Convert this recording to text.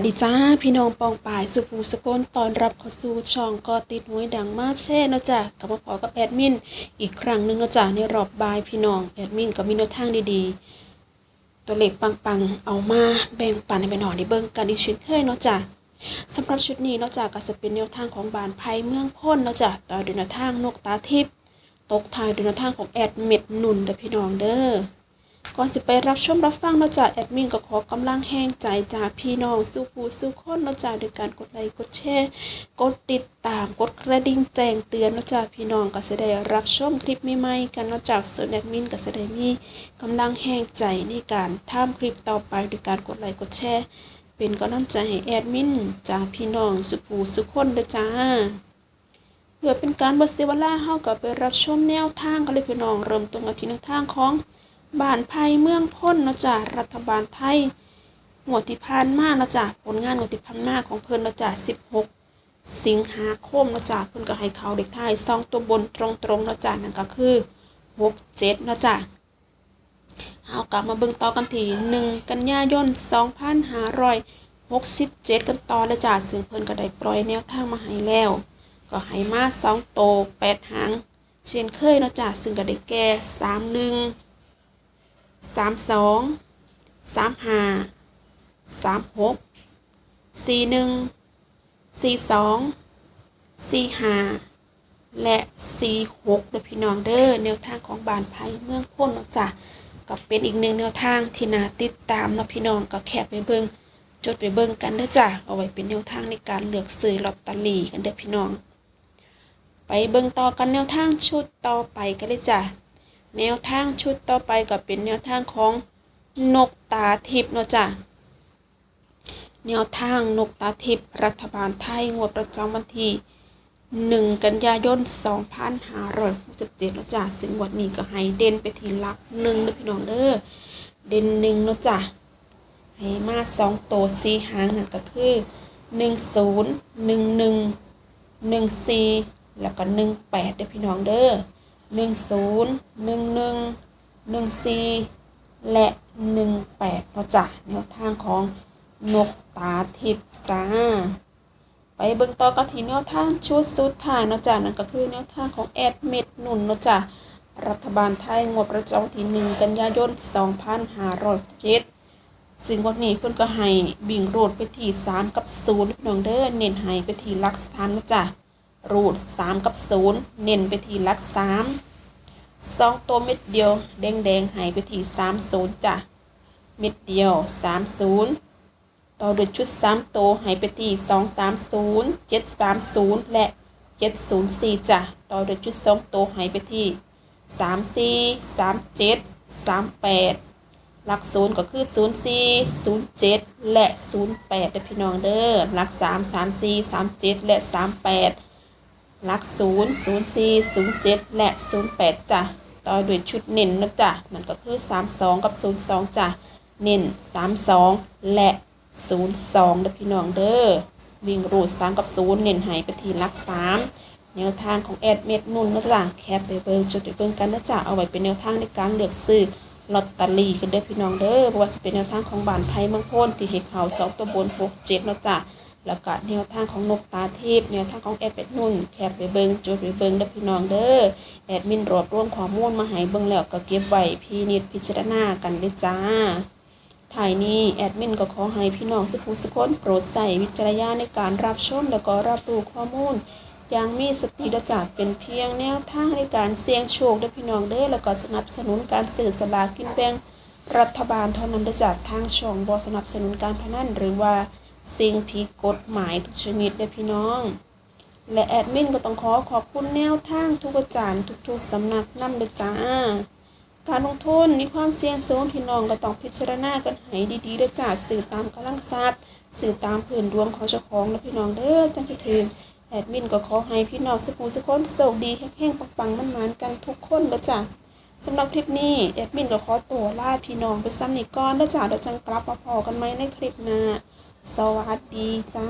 วัสดีจ้าพี่น้องปองปายสุภูสกลตอนรับเข้าสู่ช่องก็ติดหวยดังมาแช่เนาะจ้ะกลับมาพอกับแอดมิน อีกครั้งหนึงเนาะจ้ะในรอบบายพี่น้องแอดมินก็มีแนวทางดีๆ ตัวเลขปังๆ เอามาแบ่งปันให้ไปหน่อยในเบิ่งกันอีกเช่นเคยเนาะจ้ะสำหรับชุดนี้เนาะจ้ะก็จะเป็นแนวทางของบานไพเมืองพ้นเนาะจ้ะต่อด้วยแนวทางนกตาทิพย์ตกทายด้วยแนวทางของแอดเม็ดหนุนเด้อพี่น้องเด้อ ก่อนจะไปรับชมรับฟังเนาะจากแอดมินก็ขอกำลังแห้งใจจากพี่น้องสู้ผู้สู้คนเนาะจากโดยการกดไลค์กดแชร์กดติดตามกดกระดิ่งแจ้งเตือนเนาะจากพี่น้องก็จะได้รับชมคลิปใหม่ๆกันเนาะจากส่วนแอดมินก็จะได้มีกำลังแห้งใจในการทำคลิปต่อไปโดยการกดไลค์กดแชร์เป็นกำลังใจให้แอดมินจากพี่น้องสู้ผู้สู้คนเด้อจ้าเพื่อเป็นการบดเสียเวลาเฮาก็ไปรับชมแนวทางกันเลยพี่น้องเริ่มต้นกันที่แนวทางของ บ้านไผ่เมืองพ้นเนาะจ้ะรัฐบาลไทยงวดที่ผ่านมาเนาะจ้ะผลงานงวดที่ผ่านมาของเพิ่นเนาะจ้ะ16 สิงหาคมเนาะจ้ะเพิ่นก็ให้เขาเด็กไทยสองตัวบนตรงๆเนาะจ้ะนั่นก็คือ67เนาะจ้ะเอากลับมาเบิ่งต่อกันที่1กันยายน2567 กันต่อเลยจ้ะซึ่งเพิ่นก็ได้ปล่อยแนวทางมาให้แล้ว ก็ให้มา2โตว8หางเช่นเคยเนาะจ้ะซึ่งก็ได้แก่31 สามสองสามห้าสามหกสี่หนึ่งสี่สองสี่ห้าและสี่หกเด้อพี่น้องเด้อแนวทางของบานไผ่เมืองพ้นเนาะจ้ะก็เป็นอีกหนึ่งแนวทางที่น่าติดตามเนาะพี่น้องก็แคบไปเบิ่งจดไปเบิ่งกันเด้อจ้ะเอาไว้เป็นแนวทางในการเลือกซื้อลอตเตอรี่กันเด้อพี่น้อง ไปเบิ่งต่อกันแนวทางชุดต่อไปกันเลยจ้ะ แนวทางชุดต่อไปก็เป็นแนวทางของนกตาทิพย์เนาะจ้ะแนวทางนกตาทิพย์รัฐบาลไทยงวดประจำวันที่1 กันยายน 2567เนาะจ้ะซึ่งวันนี้ก็ให้เด่นไปทีลักหนึ่งเด้อพี่น้องเด้อเด่นหนึ่งเนาะจ้ะให้มาสองโตวสีหางนั่นก็คือ 10 11 14 แล้วก็ 18เด้อพี่น้องเด้อ หนึ่งศูนย์หนึ่งหนึ่งหนึ่งสี่และหนึ่งแปดเนาะจ้ะแนวทางของนกตาทิพย์จ้า ไปเบิ่งต่อกันที่แนวทางชุดสุดท้ายเนาะจ้ะนั่นก็คือแนวทางของแอดเม็ดหนุนเนาะจ้ะรัฐบาลไทยงวดประจำวันที่หนึ่งกันยายน 2567ซึ่งวันนี้เพิ่นก็ให้บิ่งโรดไปที่ 3 กับ0พี่น้องเด้อเน้นให้ไปที่ลักสถานเนาะจ้ะ รูดสามกับศูนย์เน้นไปที่หลักสามสองตัวเม็ดเดียว แดงแดงๆหายไปที่สามศูนย์จ้ะ เม็ดเดียวสามศูนย์ต่อด้วยชุดสามตัวหายไปที่สองสามศูนย์เจ็ดสามศูนย์และเจ็ดศูนย์สี่จ้ะ ต่อด้วยชุดสองตัวหายไปที่สามสี่สามเจ็ดสามแปดหลักศูนย์ก็คือศูนย์สี่ศูนย์เจ็ดและศูนย์แปดเด้อพี่น้องเด้อหลักสามสามสี่สามเจ็ดและสามแปด หลักศูนย์ศูนย์สี่ศูนย์เจ็ดและศูนย์แปดจ้ะต่อด้วยชุดเน้นนะจ้ะนั่นก็คือสามสองกับศูนย์สองจ้ะเน้นสามสองและศูนย์สองเด้อพี่น้องเด้อวิ่งรูดสามกับศูนย์เน้นหายไปทีหลักสามแนวทางของแอดเม็ดนุ่นนะจ้ะแคปไปเบิ่งจดไปเบิ่งกันนะจ้ะเอาไว้เป็นแนวทางในการเลือกซื้อลอตเตอรี่กันเด้อพี่น้องเด้อเพราะว่าจะเป็นแนวทางของบานไทยมืองโพ้นที่เห็ดเขาสองตัวบนหกเจ็ดนะจ้ะ แล้วก็แนวทางของนกตาเทพย์แนวทางของแอดเป็ดนุ่นแคปไปเบิงจดไปเบิงเด้อพี่น้องเด้อแอดมินรวบรวมข้อมูลมาให้เบิงแล้วก็เก็บไว้พี่นิดพิจารณากันเด้อจ้าถ่ายนี้แอดมินก็ขอให้พี่น้องสุขุสุคนโปรดใส่วิจารณญาณในการรับชมแล้วก็รับรู้ข้อมูลอย่างมีสติระจากเป็นเพียงแนวทางในการเสี่ยงโชคเด้อพี่น้องเด้อแล้วก็สนับสนุนการซื้อสลากกินแบ่งรัฐบาลเท่านั้นจากทางช่องบ่สนับสนุนการพนันหรือว่า สิ่งผิดกฎหมายทุกชนิดเด้พี่น้อง และแอดมินก็ต้องขอขอบคุณแนวทางทุกอาจารย์ทุกๆสำนักนำเด้อจ้า การลงทุนมีความเสี่ยงสูงพี่น้องก็ต้องพิจารณากันให้ดีๆเด้อจ้าสื่อตามกำลังทรัพย์สื่อตามพื้นดวงของเจ้าของและพี่น้องเด้อจังสิถึงแอดมินก็ขอให้พี่น้องสุขุสุขคนโชคดีแห้งๆปังๆมันๆกันทุกคนเด้อจ้าสำหรับคลิปนี้แอดมินก็ขอตัวลาพี่น้องไปซ้ำนี่ก่อนเด้อจ้าเดี๋ยวจังกลับมาพอกันไหมในคลิปหน้า สวัสดีจ้า